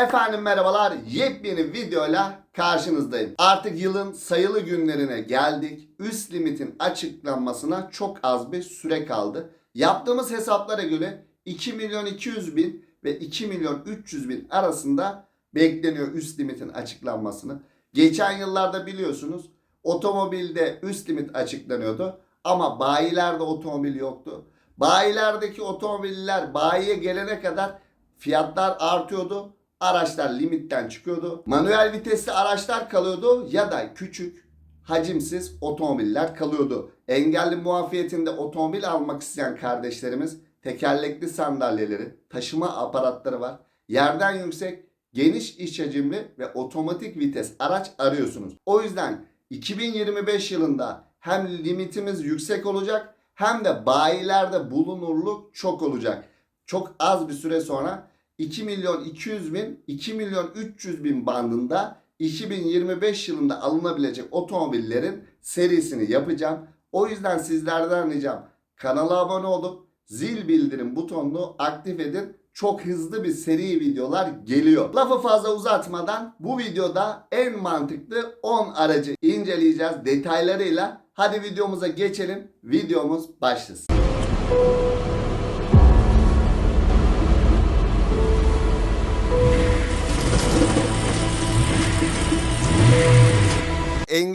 Efendim merhabalar. Yepyeni videoyla karşınızdayım. Artık yılın sayılı günlerine geldik. Üst limitin açıklanmasına çok az bir süre kaldı. Yaptığımız hesaplara göre 2 milyon 200 bin ve 2 milyon 300 bin arasında bekleniyor üst limitin açıklanmasını. Geçen yıllarda biliyorsunuz otomobilde üst limit açıklanıyordu ama bayilerde otomobil yoktu. Bayilerdeki otomobiller bayiye gelene kadar fiyatlar artıyordu. Araçlar limitten çıkıyordu. Manuel vitesli araçlar kalıyordu ya da küçük hacimsiz otomobiller kalıyordu. Engelli muafiyetinde otomobil almak isteyen kardeşlerimiz tekerlekli sandalyeleri, taşıma aparatları var. Yerden yüksek, geniş iç hacimli ve otomatik vites araç arıyorsunuz. O yüzden 2025 yılında hem limitimiz yüksek olacak hem de bayilerde bulunurluk çok olacak. Çok az bir süre sonra 2 milyon 200 bin 2 milyon 300 bin bandında 2025 yılında alınabilecek otomobillerin serisini yapacağım. O yüzden sizlerden ricam kanala abone olup zil bildirim butonunu aktif edin. Çok hızlı bir seri videolar geliyor. Lafı fazla uzatmadan bu videoda en mantıklı 10 aracı inceleyeceğiz detaylarıyla. Hadi videomuza geçelim. Videomuz başlasın.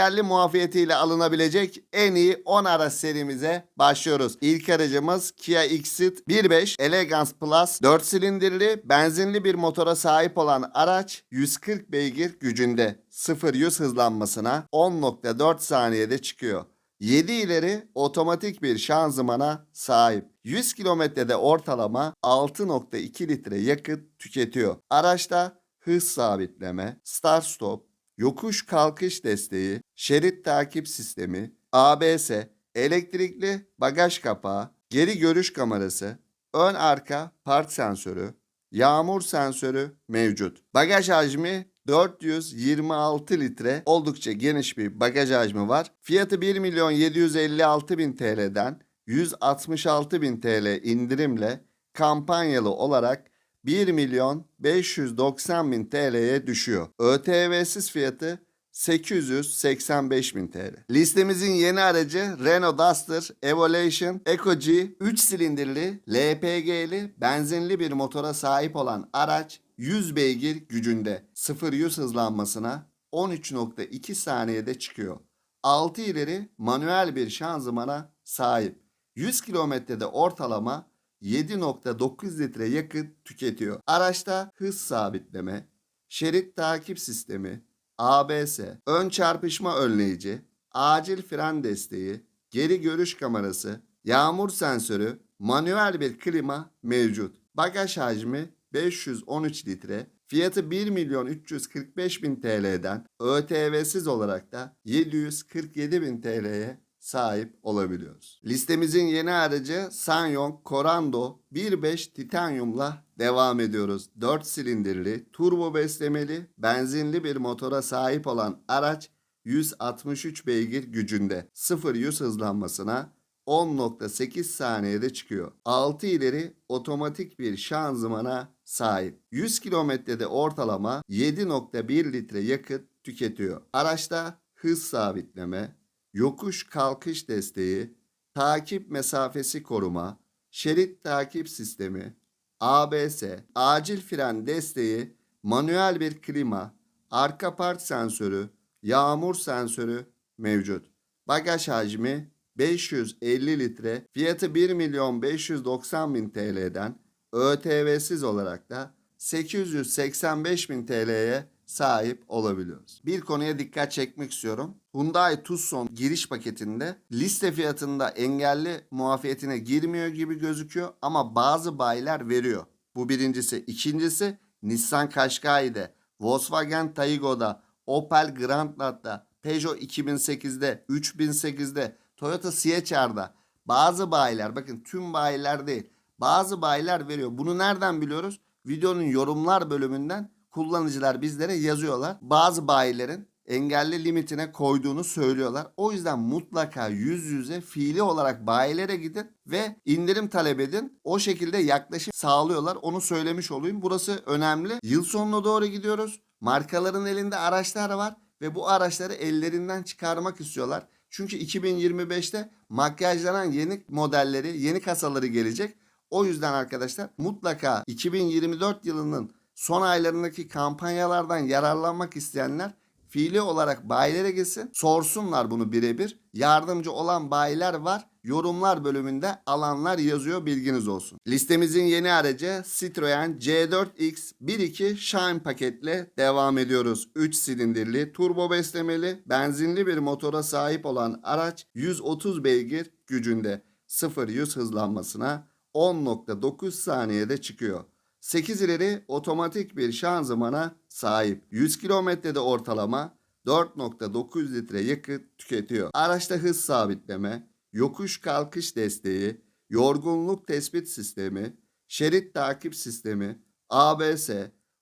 Engelli muafiyetiyle alınabilecek en iyi 10 araç serimize başlıyoruz. İlk aracımız Kia Xceed 1.5 Elegance Plus 4 silindirli benzinli bir motora sahip olan araç 140 beygir gücünde 0-100 hızlanmasına 10.4 saniyede çıkıyor. 7 ileri otomatik bir şanzımana sahip. 100 kilometrede ortalama 6.2 litre yakıt tüketiyor. Araçta hız sabitleme, start stop, yokuş kalkış desteği, şerit takip sistemi, ABS, elektrikli bagaj kapağı, geri görüş kamerası, ön arka park sensörü, yağmur sensörü mevcut. Bagaj hacmi 426 litre oldukça geniş bir bagaj hacmi var. Fiyatı 1 milyon 756 bin TL'den 166 bin TL indirimle kampanyalı olarak 1 milyon 590 bin TL'ye düşüyor. ÖTV'siz fiyatı 885 bin TL. Listemizin yeni aracı Renault Duster Evolution Eco G 3 silindirli LPG'li benzinli bir motora sahip olan araç 100 beygir gücünde 0-100 hızlanmasına 13.2 saniyede çıkıyor. 6 ileri manuel bir şanzımana sahip. 100 kilometrede ortalama 7.9 litre yakıt tüketiyor. Araçta hız sabitleme, şerit takip sistemi, ABS, ön çarpışma önleyici, acil fren desteği, geri görüş kamerası, yağmur sensörü, manuel bir klima mevcut. Bagaj hacmi 513 litre, fiyatı 1 milyon 345 bin TL'den ÖTV'siz olarak da 747 bin TL'ye sahip olabiliyoruz. Listemizin yeni aracı Sanyong Corando 1.5 titanyumla devam ediyoruz. 4 silindirli, turbo beslemeli, benzinli bir motora sahip olan araç 163 beygir gücünde 0-100 hızlanmasına 10.8 saniyede çıkıyor. 6 ileri otomatik bir şanzımana sahip. 100 kilometrede ortalama 7.1 litre yakıt tüketiyor. Araçta hız sabitleme, yokuş kalkış desteği, takip mesafesi koruma, şerit takip sistemi, ABS, acil fren desteği, manuel bir klima, arka park sensörü, yağmur sensörü mevcut. Bagaj hacmi 550 litre, fiyatı 1 milyon 590 bin TL'den ÖTV'siz olarak da 885 bin TL'ye sahip olabiliyoruz. Bir konuya dikkat çekmek istiyorum. Hyundai Tucson giriş paketinde liste fiyatında engelli muafiyetine girmiyor gibi gözüküyor ama bazı bayiler veriyor. Bu birincisi. İkincisi Nissan Qashqai'de, Volkswagen Taygo'da, Opel Grandland'da, Peugeot 2008'de, 3008'de, Toyota CHR'da bazı bayiler bakın tüm bayiler değil bazı bayiler veriyor. Bunu nereden biliyoruz? Videonun yorumlar bölümünden kullanıcılar bizlere yazıyorlar. Bazı bayilerin engelli limitine koyduğunu söylüyorlar. O yüzden mutlaka yüz yüze fiili olarak bayilere gidin ve indirim talep edin. O şekilde yaklaşım sağlıyorlar. Onu söylemiş olayım. Burası önemli. Yıl sonuna doğru gidiyoruz. Markaların elinde araçlar var ve bu araçları ellerinden çıkarmak istiyorlar. Çünkü 2025'te makyajlanan yeni modelleri, yeni kasaları gelecek. O yüzden arkadaşlar mutlaka 2024 yılının son aylarındaki kampanyalardan yararlanmak isteyenler fiili olarak bayilere gitsin. Sorsunlar bunu birebir. Yardımcı olan bayiler var. Yorumlar bölümünde alanlar yazıyor bilginiz olsun. Listemizin yeni aracı Citroen C4X 1.2 Shine paketle devam ediyoruz. 3 silindirli, turbo beslemeli, benzinli bir motora sahip olan araç 130 beygir gücünde 0-100 hızlanmasına 10.9 saniyede çıkıyor. 8 ileri otomatik bir şanzımana sahip. 100 kilometrede ortalama 4.9 litre yakıt tüketiyor. Araçta hız sabitleme, yokuş kalkış desteği, yorgunluk tespit sistemi, şerit takip sistemi, ABS,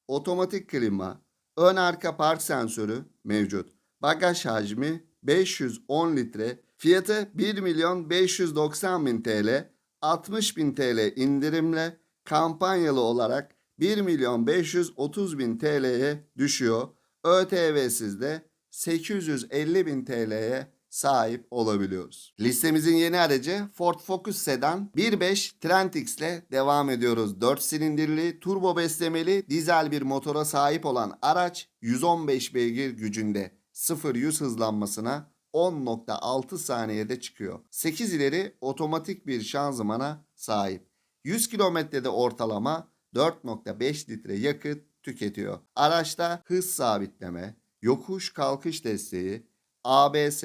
otomatik klima, ön arka park sensörü mevcut. Bagaj hacmi 510 litre, fiyatı 1 milyon 590 bin TL, 60 bin TL indirimle kampanyalı olarak 1 milyon 530 bin TL'ye düşüyor. ÖTV'siz de 850 bin TL'ye sahip olabiliyoruz. Listemizin yeni aracı Ford Focus Sedan 1.5 Trentix ile devam ediyoruz. 4 silindirli, turbo beslemeli, dizel bir motora sahip olan araç 115 beygir gücünde 0-100 hızlanmasına 10.6 saniyede çıkıyor. 8 ileri otomatik bir şanzımana sahip. 100 kilometrede ortalama 4.5 litre yakıt tüketiyor. Araçta hız sabitleme, yokuş kalkış desteği, ABS,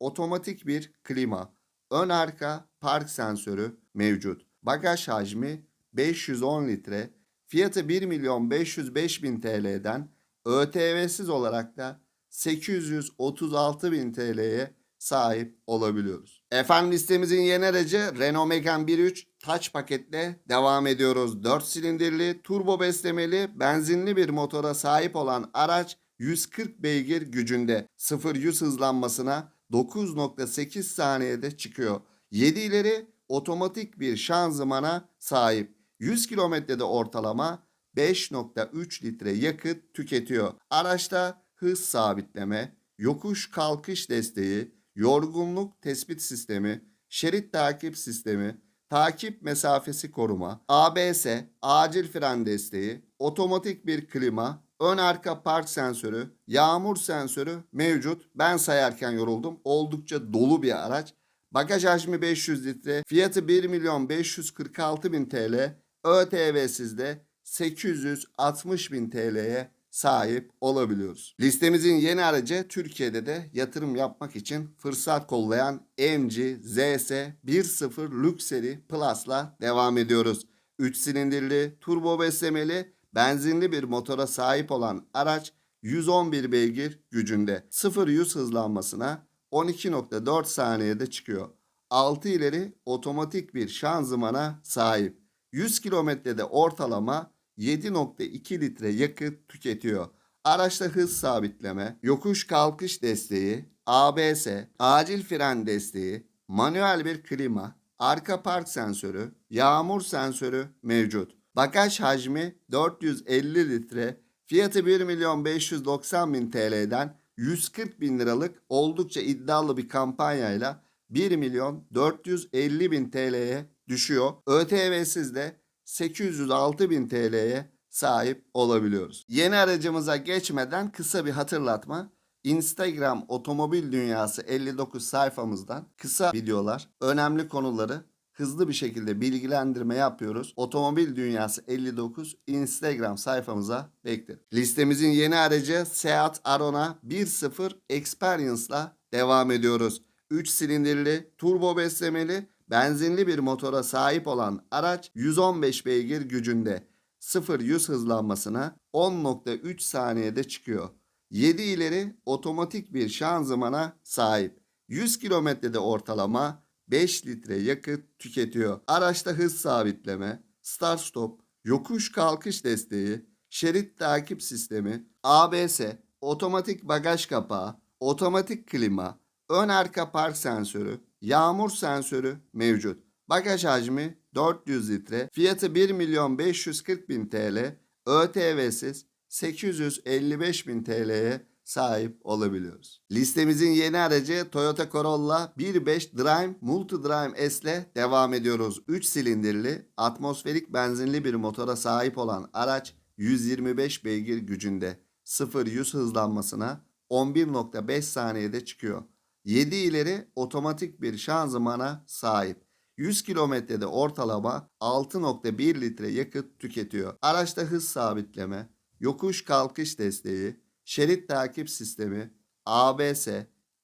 otomatik bir klima, ön arka park sensörü mevcut. Bagaj hacmi 510 litre, fiyatı 1 milyon 505 bin TL'den ÖTV'siz olarak da 836 bin TL'ye sahip olabiliyoruz. Efendim listemizin yeni aracı Renault Megane 1.3 Touch paketle devam ediyoruz. 4 silindirli, turbo beslemeli, benzinli bir motora sahip olan araç 140 beygir gücünde 0-100 hızlanmasına 9.8 saniyede çıkıyor. 7 ileri otomatik bir şanzımana sahip. 100 kilometrede ortalama 5.3 litre yakıt tüketiyor. Araçta hız sabitleme, yokuş kalkış desteği, yorgunluk tespit sistemi, şerit takip sistemi, takip mesafesi koruma, ABS, acil fren desteği, otomatik bir klima, ön arka park sensörü, yağmur sensörü mevcut. Ben sayarken yoruldum. Oldukça dolu bir araç. Bagaj hacmi 500 litre, fiyatı 1 milyon 546 bin TL, ÖTV'siz de 860 bin TL'ye sahip olabiliyoruz. Listemizin yeni aracı Türkiye'de de yatırım yapmak için fırsat kollayan MG ZS 1.0 Luxury Plus'la devam ediyoruz. 3 silindirli, turbo beslemeli, benzinli bir motora sahip olan araç 111 beygir gücünde 0-100 hızlanmasına 12.4 saniyede çıkıyor. 6 ileri otomatik bir şanzımana sahip. 100 kilometrede ortalama 7.2 litre yakıt tüketiyor. Araçta hız sabitleme, yokuş kalkış desteği, ABS, acil fren desteği, manuel bir klima, arka park sensörü, yağmur sensörü mevcut. Bagaj hacmi 450 litre, fiyatı 1 milyon 590 bin TL'den 140 bin liralık oldukça iddialı bir kampanyayla 1 milyon 450 bin TL'ye düşüyor. ÖTV'siz de 806 bin TL'ye sahip olabiliyoruz. Yeni aracımıza geçmeden kısa bir hatırlatma. Instagram Otomobil Dünyası 59 sayfamızdan kısa videolar, önemli konuları hızlı bir şekilde bilgilendirme yapıyoruz. Otomobil Dünyası 59 Instagram sayfamıza beklerim. Listemizin yeni aracı Seat Arona 1.0 Experience'la devam ediyoruz. 3 silindirli, turbo beslemeli, benzinli bir motora sahip olan araç 115 beygir gücünde 0-100 hızlanmasına 10.3 saniyede çıkıyor. 7 ileri otomatik bir şanzımana sahip. 100 kilometrede ortalama 5 litre yakıt tüketiyor. Araçta hız sabitleme, start stop, yokuş kalkış desteği, şerit takip sistemi, ABS, otomatik bagaj kapağı, otomatik klima, ön arka park sensörü, yağmur sensörü mevcut. Bagaj hacmi 400 litre, fiyatı 1 milyon 540 bin TL, ÖTV'siz 855 bin TL'ye sahip olabiliyoruz. Listemizin yeni aracı Toyota Corolla 1.5 Drive Multi Drive S ile devam ediyoruz. 3 silindirli atmosferik benzinli bir motora sahip olan araç 125 beygir gücünde 0-100 hızlanmasına 11.5 saniyede çıkıyor. 7 ileri otomatik bir şanzımana sahip. 100 kilometrede ortalama 6.1 litre yakıt tüketiyor. Araçta hız sabitleme, yokuş kalkış desteği, şerit takip sistemi, ABS,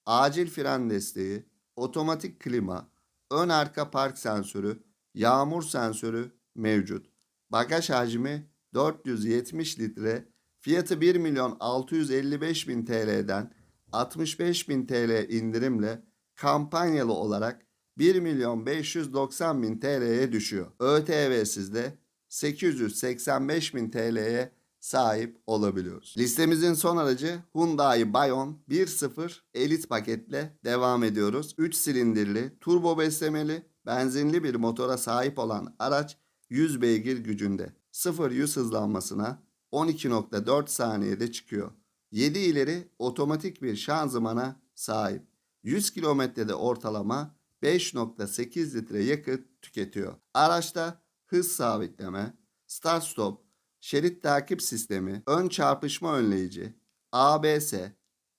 acil fren desteği, otomatik klima, ön arka park sensörü, yağmur sensörü mevcut. Bagaj hacmi 470 litre, fiyatı 1 milyon 655 bin TL'den 65 bin TL indirimle kampanyalı olarak 1 milyon 590 bin TL'ye düşüyor. ÖTV'siz de 885 bin TL'ye sahip olabiliyoruz. Listemizin son aracı Hyundai Bayon 1.0 Elite paketle devam ediyoruz. 3 silindirli, turbo beslemeli, benzinli bir motora sahip olan araç 100 beygir gücünde. 0-100 hızlanmasına 12.4 saniyede çıkıyor. 7 ileri otomatik bir şanzımana sahip. 100 kilometrede ortalama 5.8 litre yakıt tüketiyor. Araçta hız sabitleme, start stop, şerit takip sistemi, ön çarpışma önleyici, ABS,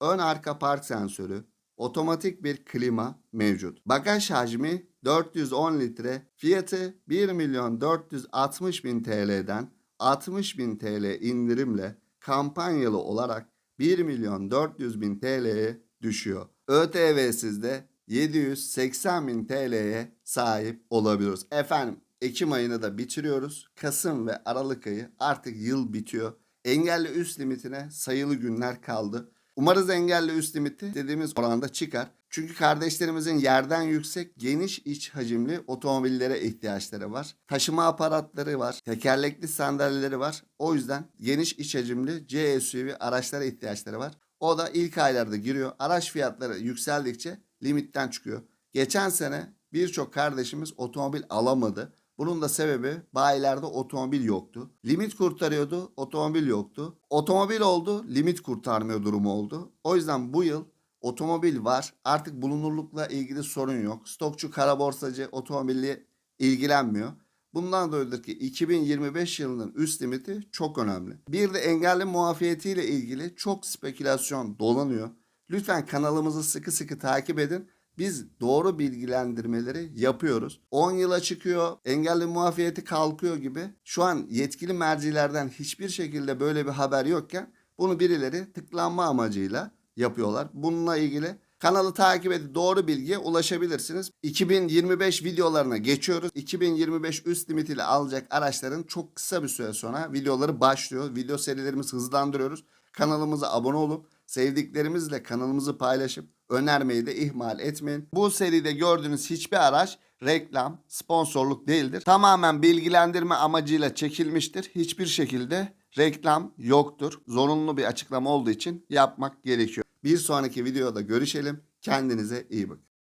ön arka park sensörü, otomatik bir klima mevcut. Bagaj hacmi 410 litre, fiyatı 1 milyon 460 bin TL'den 60 bin TL indirimle kampanyalı olarak 1 milyon 400 bin TL'ye düşüyor. ÖTV'siz de 780 bin TL'ye sahip olabiliyoruz. Efendim Ekim ayını da bitiriyoruz. Kasım ve Aralık ayı artık yıl bitiyor. Engelli üst limitine sayılı günler kaldı. Umarız engelli üst limiti dediğimiz oranda çıkar. Çünkü kardeşlerimizin yerden yüksek geniş iç hacimli otomobillere ihtiyaçları var. Taşıma aparatları var. Tekerlekli sandalyeleri var. O yüzden geniş iç hacimli C SUV araçlara ihtiyaçları var. O da ilk aylarda giriyor. Araç fiyatları yükseldikçe limitten çıkıyor. Geçen sene birçok kardeşimiz otomobil alamadı. Bunun da sebebi bayilerde otomobil yoktu. Limit kurtarıyordu, otomobil yoktu. Otomobil oldu, limit kurtarmıyor durumu oldu. O yüzden bu yıl otomobil var. Artık bulunurlukla ilgili sorun yok. Stokçu, kara borsacı otomobilli ilgilenmiyor. Bundan dolayıdır ki 2025 yılının üst limiti çok önemli. Bir de engelli muafiyetiyle ilgili çok spekülasyon dolanıyor. Lütfen kanalımızı sıkı sıkı takip edin. Biz doğru bilgilendirmeleri yapıyoruz. 10 yıla çıkıyor, engelli muafiyeti kalkıyor gibi. Şu an yetkili mercilerden hiçbir şekilde böyle bir haber yokken bunu birileri tıklanma amacıyla yapıyorlar. Bununla ilgili kanalı takip edip doğru bilgiye ulaşabilirsiniz. 2025 videolarına geçiyoruz. 2025 üst limit ile alacak araçların çok kısa bir süre sonra videoları başlıyor. Video serilerimizi hızlandırıyoruz. Kanalımıza abone olup sevdiklerimizle kanalımızı paylaşıp önermeyi de ihmal etmeyin. Bu seride gördüğünüz hiçbir araç reklam, sponsorluk değildir. Tamamen bilgilendirme amacıyla çekilmiştir. Hiçbir şekilde reklam yoktur. Zorunlu bir açıklama olduğu için yapmak gerekiyor. Bir sonraki videoda görüşelim. Kendinize iyi bakın.